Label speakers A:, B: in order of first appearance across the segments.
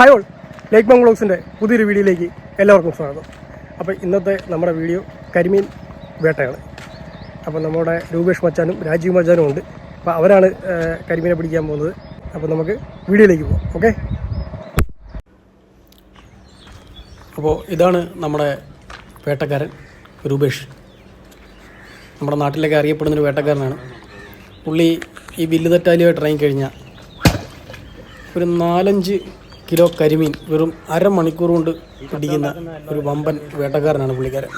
A: Hi all ലേക്ക് ബംഗ് വ്ളോഗ്സിന്റെ പുതിയൊരു വീഡിയോയിലേക്ക് എല്ലാവർക്കും സ്വാഗതം. അപ്പോൾ ഇന്നത്തെ നമ്മുടെ വീഡിയോ കരിമീൻ വേട്ടയാണ്. അപ്പോൾ നമ്മുടെ രൂപേഷ് മച്ചാനും രാജീവ് മച്ചാനും ഉണ്ട്. അപ്പോൾ അവരാണ് കരിമീനെ പിടിക്കാൻ പോകുന്നത്. അപ്പോൾ നമുക്ക് വീഡിയോയിലേക്ക് പോകാം. ഓക്കെ? അപ്പോൾ ഇതാണ് നമ്മുടെ വേട്ടക്കാരൻ രൂപേഷ്. നമ്മുടെ നാട്ടിലൊക്കെ അറിയപ്പെടുന്നൊരു വേട്ടക്കാരനാണ്. പുള്ളി ഈ വില്ല് തെറ്റാലിയായിട്ട് ഇറങ്ങിക്കഴിഞ്ഞാൽ ഒരു നാലഞ്ച് കിലോ കരിമീൻ വെറും അരമണിക്കൂർ കൊണ്ട് പിടിക്കുന്ന ഒരു വമ്പൻ വേട്ടക്കാരനാണ് പുള്ളിക്കാരൻ.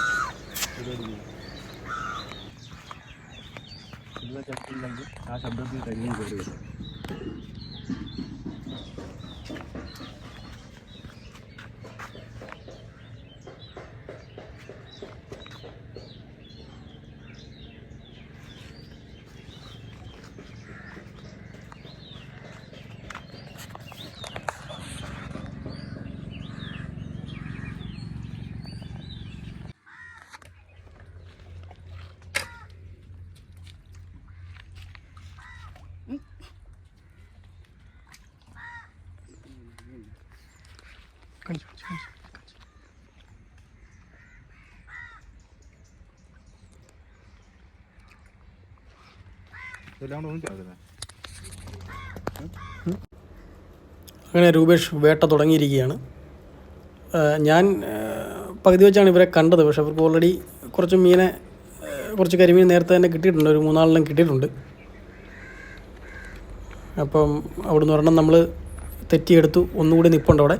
B: ആ ശബ്ദത്തിൽ കരിമീൻ കയറി കൂടെ ഒന്നും ചേർക്കുന്നത്
A: അങ്ങനെ രൂപേഷ് വേട്ട തുടങ്ങിയിരിക്കുകയാണ്. ഞാൻ പകുതി വെച്ചാണ് ഇവരെ കണ്ടത്. പക്ഷെ അവർക്ക് ഓൾറെഡി കുറച്ച് മീനെ കുറച്ച് കരിമീൻ നേരത്തെ തന്നെ കിട്ടിയിട്ടുണ്ട്. ഒരു മൂന്നാലെണ്ണം കിട്ടിയിട്ടുണ്ട്. അപ്പം അവിടുന്ന് ഒരെണ്ണം നമ്മൾ തെറ്റിയെടുത്തു. ഒന്നുകൂടി നിൽപ്പുണ്ട് അവിടെ.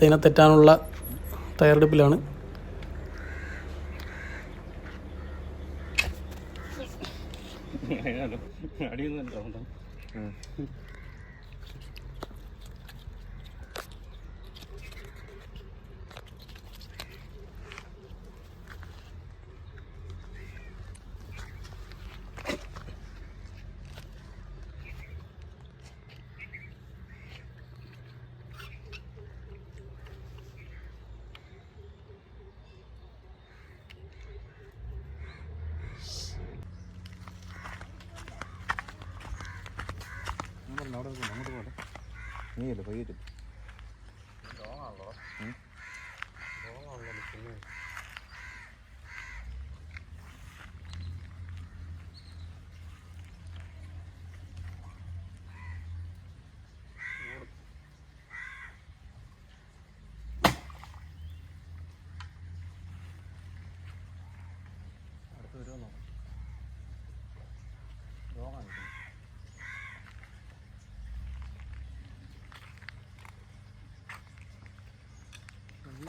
A: അടുത്തതിനെ തെറ്റാനുള്ള തയ്യാറെടുപ്പിലാണ്.
B: അടിയൊന്നും അവിടെ അങ്ങോട്ട് പോകട്ടെ നീയല്ലേ പയ്യറ്റ്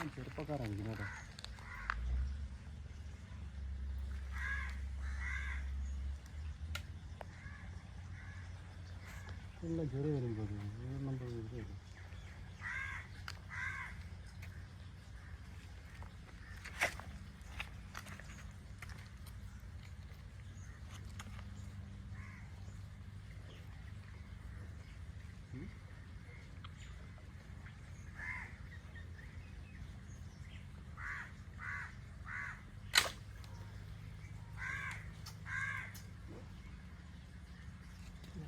B: എല്ലാം ചെറുപ്പക്കാരാണ് ഇരിക്കുന്നത് എല്ലാം ചെറിയ വരുമ്പോൾ നമ്പർ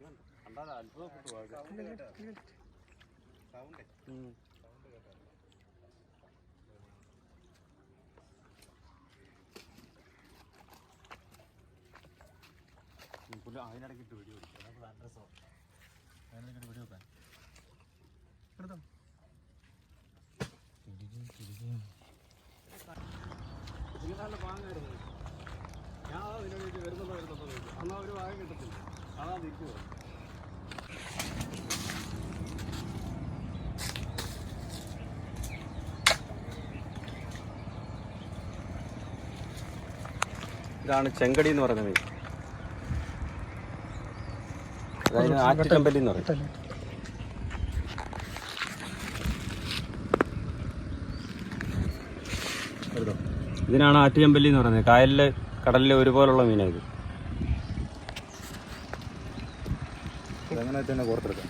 B: കണ്ടാൽ അത്ഭുതപ്പെട്ടു പോകും പുല്ല അതിനിടയ്ക്ക് ഇട്ട് വെടി രസമാണ് അതിനിടയ്ക്ക് വെടി വെക്കാൻ നല്ല പാങ്ങായിരുന്നു. ഞാൻ അതിനോട് വരുന്നുണ്ടോ വരുന്നുണ്ടോ അന്ന് ഒരു ഭാഗം കിട്ടത്തില്ല. ഇതാണ് ചെങ്കടി എന്ന് പറയുന്നത് മീൻ. അതായത് ആറ്റുകമ്പലി എന്ന് പറയും. ഇതിനാണ് ആറ്റുകമ്പലി എന്ന് പറയുന്നത്. കായലിലെ കടലിലെ ഒരുപോലുള്ള മീനാണ് ഇത്
C: അതങ്ങനെ തന്നെ കോർത്തെടുക്കാം.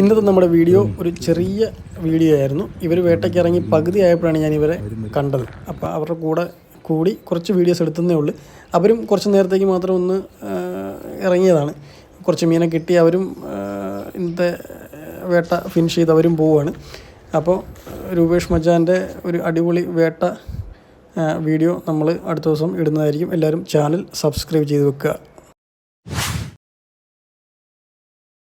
A: ഇന്നത്തെ നമ്മുടെ വീഡിയോ ഒരു ചെറിയ വീഡിയോ ആയിരുന്നു. ഇവർ വേട്ടയ്ക്ക് ഇറങ്ങി പകുതി ആയപ്പോഴാണ് ഞാൻ ഇവരെ കണ്ടത്. അപ്പോൾ അവരുടെ കൂടെ കൂടി കുറച്ച് വീഡിയോസ് എടുത്തതേ ഉള്ളൂ. അവരും കുറച്ച് നേരത്തേക്ക് മാത്രം ഒന്ന് ഇറങ്ങിയതാണ്. കുറച്ച് മീനെ കിട്ടി അവരും ഇന്നത്തെ വേട്ട ഫിനിഷ് ചെയ്ത് അവരും പോവുകയാണ് അപ്പോൾ രൂപേഷ് മജാന്റെ ഒരു അടിപൊളി വേട്ട വീഡിയോ നമ്മൾ അടുത്ത ദിവസം ഇടുന്നതായിരിക്കും. എല്ലാവരും ചാനൽ സബ്സ്ക്രൈബ് ചെയ്ത് വെക്കുക.